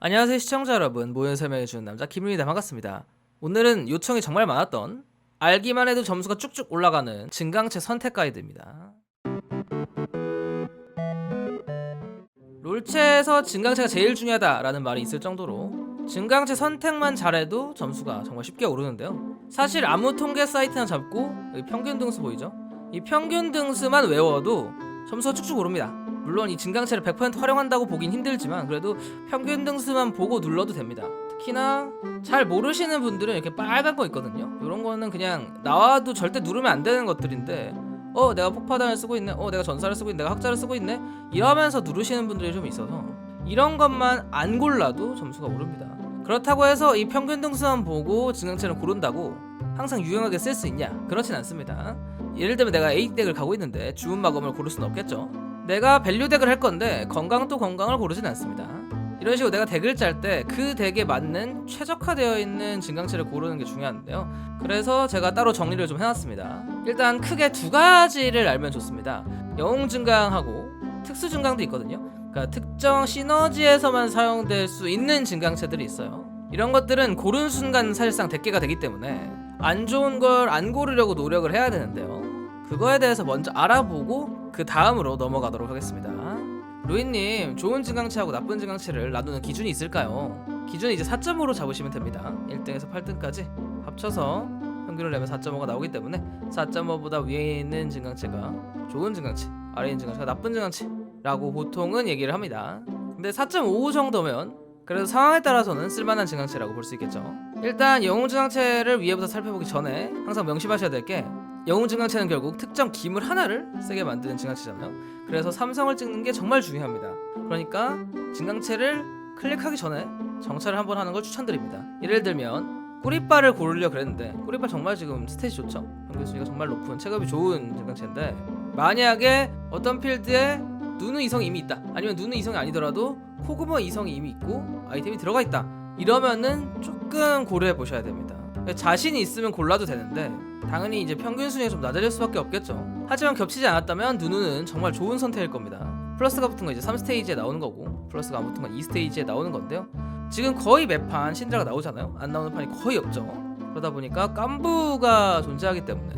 안녕하세요 시청자 여러분. 모연 설명해주는 남자 김윤이다. 반갑습니다. 오늘은 요청이 정말 많았던 알기만 해도 점수가 쭉쭉 올라가는 증강체 선택 가이드입니다. 롤체에서 증강체가 제일 중요하다라는 말이 있을 정도로 증강체 선택만 잘해도 점수가 정말 쉽게 오르는데요. 사실 아무 통계 사이트나 잡고 평균 등수 보이죠? 이 평균 등수만 외워도 점수가 쭉쭉 오릅니다 물론 이 증강체를 100% 활용한다고 보긴 힘들지만 그래도 평균 등수만 보고 눌러도 됩니다. 특히나 잘 모르시는 분들은 이렇게 빨간 거 있거든요. 이런 거는 그냥 나와도 절대 누르면 안 되는 것들인데 어 내가 폭파단을 쓰고 있네. 어 내가 전사를 쓰고 있네. 내가 학자를 쓰고 있네. 이러면서 누르시는 분들이 좀 있어서 이런 것만 안 골라도 점수가 오릅니다. 그렇다고 해서 이 평균 등수만 보고 증강체를 고른다고 항상 유용하게 쓸 수 있냐? 그렇진 않습니다. 예를 들면 내가 A 덱을 가고 있는데 주문 마검을 고를 수는 없겠죠. 내가 밸류 덱을 할 건데 건강 또 건강을 고르진 않습니다. 이런 식으로 내가 덱을 짤 때 그 덱에 맞는 최적화되어 있는 증강체를 고르는 게 중요한데요. 그래서 제가 따로 정리를 좀 해놨습니다. 일단 크게 두 가지를 알면 좋습니다. 영웅 증강하고 특수 증강도 있거든요. 그러니까 특정 시너지에서만 사용될 수 있는 증강체들이 있어요. 이런 것들은 고른 순간 사실상 대개가 되기 때문에 안 좋은 걸 안 고르려고 노력을 해야 되는데요. 그거에 대해서 먼저 알아보고 그 다음으로 넘어가도록 하겠습니다. 루이님, 좋은 증강체하고 나쁜 증강체를 나누는 기준이 있을까요? 기준은 이제 4.5로 잡으시면 됩니다. 1등에서 8등까지 합쳐서 평균을 내면 4.5가 나오기 때문에 4.5보다 위에 있는 증강체가 좋은 증강체, 아래에 있는 증강체가 나쁜 증강체라고 보통은 얘기를 합니다. 근데 4.5 정도면 그래도 상황에 따라서는 쓸만한 증강체라고 볼 수 있겠죠. 일단 영웅 증강체를 위에부터 살펴보기 전에 항상 명심하셔야 될 게 영웅 증강체는 결국 특정 기물 하나를 세게 만드는 증강체잖아요. 그래서 삼성을 찍는 게 정말 중요합니다. 그러니까 증강체를 클릭하기 전에 정찰을 한번 하는 걸 추천드립니다. 예를 들면 꼬리빨을 고르려 그랬는데 꼬리빨 정말 지금 스탯이 좋죠. 순위가 정말 높은 체급이 좋은 증강체인데 만약에 어떤 필드에 누누 이성이 이미 있다. 아니면 누누 이성이 아니더라도 코그모 이성이 이미 있고 아이템이 들어가 있다. 이러면은 조금 고려해 보셔야 됩니다. 자신이 있으면 골라도 되는데 당연히 이제 평균 순위가 좀 낮아질 수밖에 없겠죠. 하지만 겹치지 않았다면 누누는 정말 좋은 선택일 겁니다. 플러스가 붙은 건 이제 3스테이지에 나오는 거고 플러스가 안 붙은 건 2스테이지에 나오는 건데요. 지금 거의 매판 신드라가 나오잖아요. 안 나오는 판이 거의 없죠. 그러다 보니까 깐부가 존재하기 때문에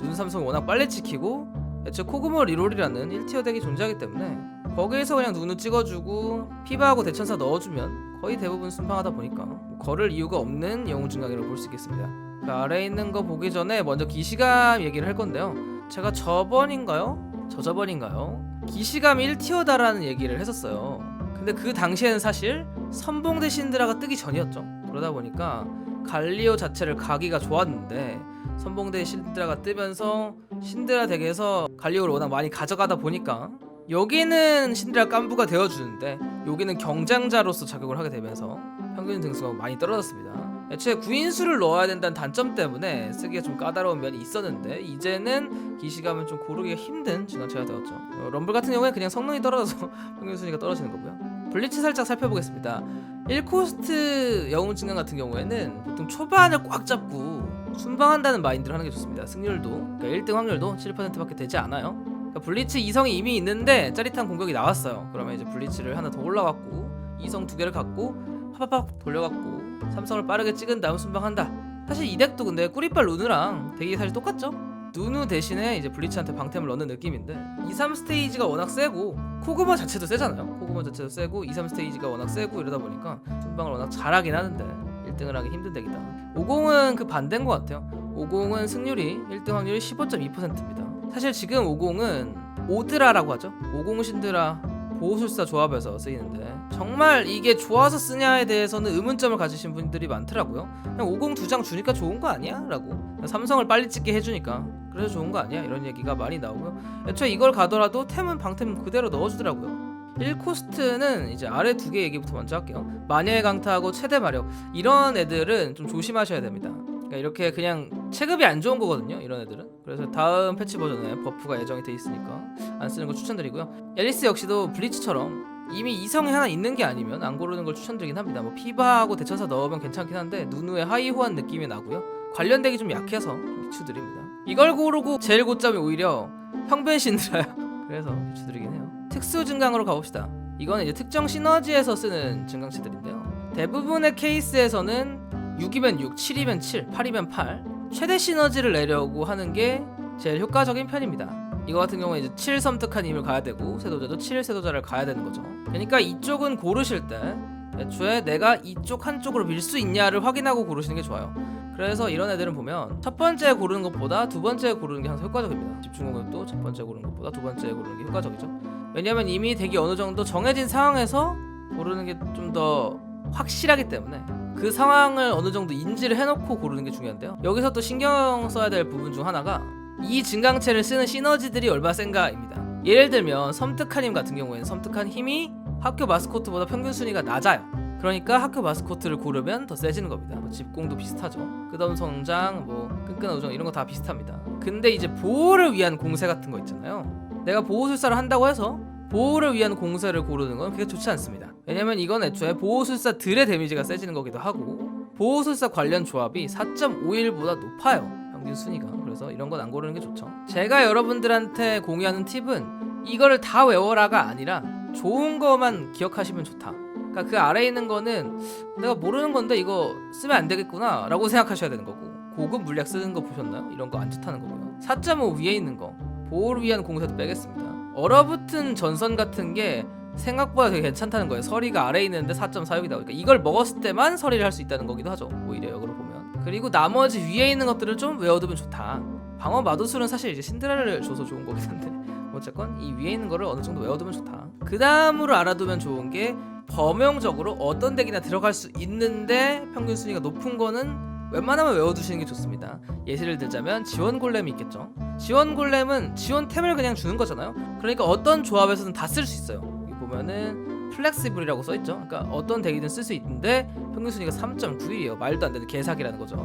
눈 삼성이 워낙 빨리 찍히고 애초에 코그모 리롤이라는 1티어 덱이 존재하기 때문에 거기에서 그냥 눈을 찍어주고 피바하고 대천사 넣어주면 거의 대부분 순방하다 보니까 뭐 걸을 이유가 없는 영웅 증강이라고 볼 수 있겠습니다. 그 아래에 있는 거 보기 전에 먼저 기시감 얘기를 할 건데요. 제가 저번인가요? 저저번인가요? 기시감 1티어다라는 얘기를 했었어요. 근데 그 당시에는 사실 선봉대 신드라가 뜨기 전이었죠. 그러다 보니까 갈리오 자체를 가기가 좋았는데 선봉대 신드라가 뜨면서 신드라 덱에서 갈리오를 워낙 많이 가져가다 보니까 여기는 신드라 깐부가 되어주는데 여기는 경장자로서 작용을 하게 되면서 평균 등수가 많이 떨어졌습니다. 애초에 구인수를 넣어야 된다는 단점 때문에 쓰기가 좀 까다로운 면이 있었는데 이제는 기시감은 좀 고르기가 힘든 진화체가 되었죠. 어, 럼블 같은 경우에 그냥 성능이 떨어져서 평균 순위가 떨어지는 거고요. 블리츠 살짝 살펴보겠습니다. 1코스트 영웅 증강 같은 경우에는 보통 초반을 꽉 잡고 순방한다는 마인드를 하는 게 좋습니다. 승률도 그러니까 1등 확률도 7%밖에 되지 않아요. 그러니까 블리츠 이성이 이미 있는데 짜릿한 공격이 나왔어요. 그러면 이제 블리츠를 하나 더 올라갔고 이성 두 개를 갖고 팍팍팍 돌려갖고 삼성을 빠르게 찍은 다음 순방한다. 사실 이 덱도 근데 꾸리빨 루누랑 덱이 사실 똑같죠? 누누 대신에 이제 블리츠한테 방템을 넣는 느낌인데 2, 3 스테이지가 워낙 세고 코그모 자체도 세잖아요. 코그모 자체도 세고 2, 3 스테이지가 워낙 세고 이러다 보니까 순방을 워낙 잘하긴 하는데 1등을 하기 힘든 덱이다. 50은 그 반대인 것 같아요. 50은 승률이 1등 확률이 15.2%입니다. 사실 지금 50은 오드라라고 하죠. 50 신드라 보호술사 조합에서 쓰이는데 정말 이게 좋아서 쓰냐에 대해서는 의문점을 가지신 분들이 많더라고요. 그냥 50 두 장 주니까 좋은 거 아니야? 라고 삼성을 빨리 찍게 해주니까 그래서 좋은 거 아니야? 이런 얘기가 많이 나오고요. 애초에 이걸 가더라도 템은 방템 그대로 넣어주더라고요. 1코스트는 이제 아래 두 개 얘기부터 먼저 할게요. 마녀의 강타하고 최대 마력 이런 애들은 좀 조심하셔야 됩니다. 그러니까 이렇게 그냥 체급이 안 좋은 거거든요. 이런 애들은. 그래서 다음 패치 버전에 버프가 예정이 돼 있으니까 안 쓰는 거 추천드리고요. 앨리스 역시도 블리츠처럼 이미 이성이 하나 있는 게 아니면 안 고르는 걸 추천드리긴 합니다. 뭐 피바하고 대천사 넣으면 괜찮긴 한데 누누의 하이호한 느낌이 나고요. 관련 덱이 좀 약해서 좀 비추드립니다. 이걸 고르고 제일 고점이 오히려 형변 신드라요. 그래서 비추드리긴 해요. 특수 증강으로 가봅시다. 이거는 이제 특정 시너지에서 쓰는 증강체들인데요. 대부분의 케이스에서는 6이면 6, 7이면 7, 8이면 8 최대 시너지를 내려고 하는 게 제일 효과적인 편입니다. 이거 같은 경우에 이제 7 섬뜩한 힘을 가야 되고 세도자도 7 세도자를 가야 되는 거죠. 그러니까 이쪽은 고르실 때 애초에 내가 이쪽 한쪽으로 밀 수 있냐를 확인하고 고르시는 게 좋아요. 그래서 이런 애들은 보면 첫 번째 고르는 것보다 두 번째 고르는 게 항상 효과적입니다. 집중 공격도 첫 번째 고르는 것보다 두 번째 고르는 게 효과적이죠. 왜냐면 이미 덱이 어느 정도 정해진 상황에서 고르는 게 좀 더 확실하기 때문에 그 상황을 어느 정도 인지를 해놓고 고르는 게 중요한데요. 여기서 또 신경 써야 될 부분 중 하나가 이 증강체를 쓰는 시너지들이 얼마나 센가입니다. 예를 들면 섬뜩한 힘 같은 경우에는 섬뜩한 힘이 학교 마스코트보다 평균 순위가 낮아요. 그러니까 학교 마스코트를 고르면 더 세지는 겁니다. 뭐 집공도 비슷하죠. 끝없는 성장, 뭐 끈끈한 우정 이런 거 다 비슷합니다. 근데 이제 보호를 위한 공세 같은 거 있잖아요. 내가 보호술사를 한다고 해서 보호를 위한 공세를 고르는 건 그게 좋지 않습니다. 왜냐면 이건 애초에 보호술사들의 데미지가 세지는 거기도 하고 보호술사 관련 조합이 4.51보다 높아요. 평균 순위가. 그래서 이런 건 안 고르는 게 좋죠. 제가 여러분들한테 공유하는 팁은 이거를 다 외워라가 아니라 좋은 거만 기억하시면 좋다. 그러니까 그 아래에 있는 거는 내가 모르는 건데 이거 쓰면 안 되겠구나 라고 생각하셔야 되는 거고 고급 물약 쓰는 거 보셨나요? 이런 거 안 좋다는 거고요 4.5 위에 있는 거 보호를 위한 공세도 빼겠습니다 얼어붙은 전선 같은 게 생각보다 되게 괜찮다는 거예요 서리가 아래에 있는데 4.46이 나오니까 이걸 먹었을 때만 서리를 할 수 있다는 거기도 하죠 오히려 역으로 보면 그리고 나머지 위에 있는 것들을 좀 외워두면 좋다 방어 마도술은 사실 이제 신드라를 줘서 좋은 거긴 한데 어쨌건 이 위에 있는 거를 어느 정도 외워두면 좋다 그 다음으로 알아두면 좋은 게 범용적으로 어떤 덱이나 들어갈 수 있는데 평균 순위가 높은 거는 웬만하면 외워두시는 게 좋습니다. 예시를 들자면 지원 골렘이 있겠죠. 지원 골렘은 지원 템을 그냥 주는 거잖아요. 그러니까 어떤 조합에서는 다 쓸 수 있어요. 보면은 플렉시블이라고 써있죠. 그러니까 어떤 덱이든 쓸 수 있는데 평균 순위가 3.91이에요. 말도 안 되는 개사기라는 거죠.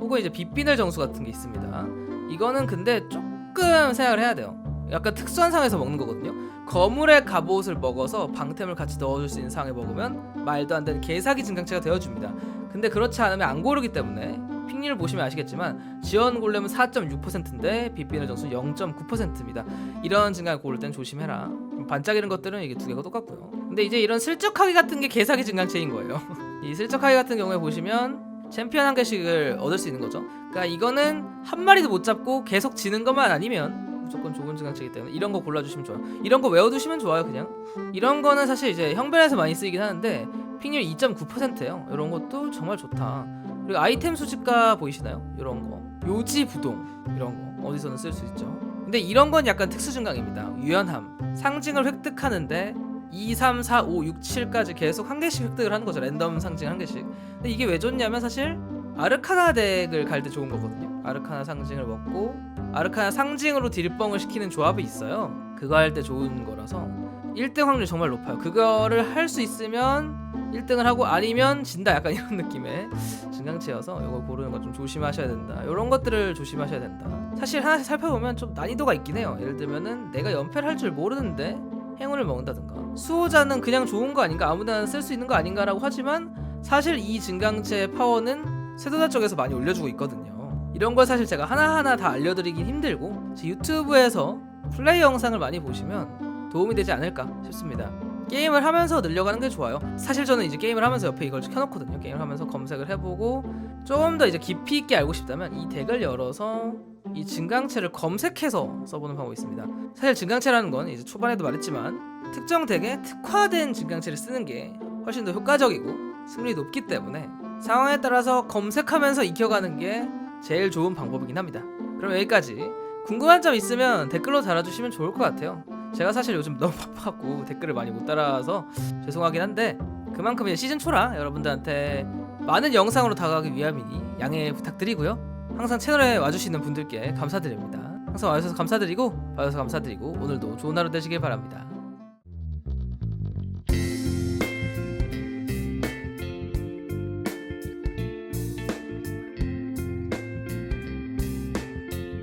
혹은 이제 빗비늘 정수 같은 게 있습니다. 이거는 근데 조금 생각을 해야 돼요. 약간 특수한 상황에서 먹는 거거든요. 거물의 갑옷을 먹어서 방템을 같이 넣어줄 수 있는 상황에 먹으면 말도 안 되는 개사기 증강체가 되어줍니다. 근데 그렇지 않으면 안 고르기 때문에 픽률 보시면 아시겠지만 지원 골렘은 4.6%인데 빗비늘 정수 0.9%입니다. 이런 증강을 고를 땐 조심해라. 반짝이는 것들은 이게 두 개가 똑같고요. 근데 이제 이런 슬쩍하기 같은 게 개사기 증강체인 거예요. 이 슬쩍하기 같은 경우에 보시면 챔피언 한 개씩을 얻을 수 있는 거죠. 그러니까 이거는 한 마리도 못 잡고 계속 지는 것만 아니면 무조건 좋은 증강체이기 때문에 이런 거 골라주시면 좋아요. 이런 거 외워두시면 좋아요, 그냥. 이런 거는 사실 이제 형변에서 많이 쓰이긴 하는데 픽률 2.9%예요. 이런 것도 정말 좋다. 그리고 아이템 수집가 보이시나요? 이런 거. 요지 부동 이런 거 어디서는 쓸 수 있죠. 근데 이런 건 약간 특수 증강입니다. 유연함. 상징을 획득하는데 2, 3, 4, 5, 6, 7까지 계속 한 개씩 획득을 하는 거죠. 랜덤 상징 한 개씩. 근데 이게 왜 좋냐면 사실 아르카나 덱을 갈 때 좋은 거거든요. 아르카나 상징을 먹고 아르카나 상징으로 딜뻥을 시키는 조합이 있어요. 그거 할 때 좋은 거라서 1등 확률이 정말 높아요. 그거를 할 수 있으면 1등을 하고 아니면 진다 약간 이런 느낌의 증강체여서 이걸 고르는 거 좀 조심하셔야 된다. 이런 것들을 조심하셔야 된다. 사실 하나씩 살펴보면 좀 난이도가 있긴 해요. 예를 들면은 내가 연패를 할 줄 모르는데 행운을 먹는다든가 수호자는 그냥 좋은 거 아닌가 아무데나 쓸 수 있는 거 아닌가라고 하지만 사실 이 증강체의 파워는 세도자 쪽에서 많이 올려주고 있거든요. 이런 걸 사실 제가 하나하나 다 알려드리긴 힘들고 제 유튜브에서 플레이 영상을 많이 보시면 도움이 되지 않을까 싶습니다. 게임을 하면서 늘려가는 게 좋아요. 사실 저는 이제 게임을 하면서 옆에 이걸 켜놓거든요. 게임을 하면서 검색을 해보고 좀더 이제 깊이 있게 알고 싶다면 이 덱을 열어서 이 증강체를 검색해서 써보는 방법이 있습니다. 사실 증강체라는 건 이제 초반에도 말했지만 특정 덱에 특화된 증강체를 쓰는 게 훨씬 더 효과적이고 승률이 높기 때문에 상황에 따라서 검색하면서 익혀가는 게 제일 좋은 방법이긴 합니다. 그럼 여기까지 궁금한 점 있으면 댓글로 달아주시면 좋을 것 같아요. 제가 사실 요즘 너무 바빠갖고 댓글을 많이 못 달아서 죄송하긴 한데 그만큼 이제 시즌 초라 여러분들한테 많은 영상으로 다가가기 위함이니 양해 부탁드리고요. 항상 채널에 와주시는 분들께 감사드립니다. 항상 와주셔서 감사드리고 봐주셔서 감사드리고 오늘도 좋은 하루 되시길 바랍니다.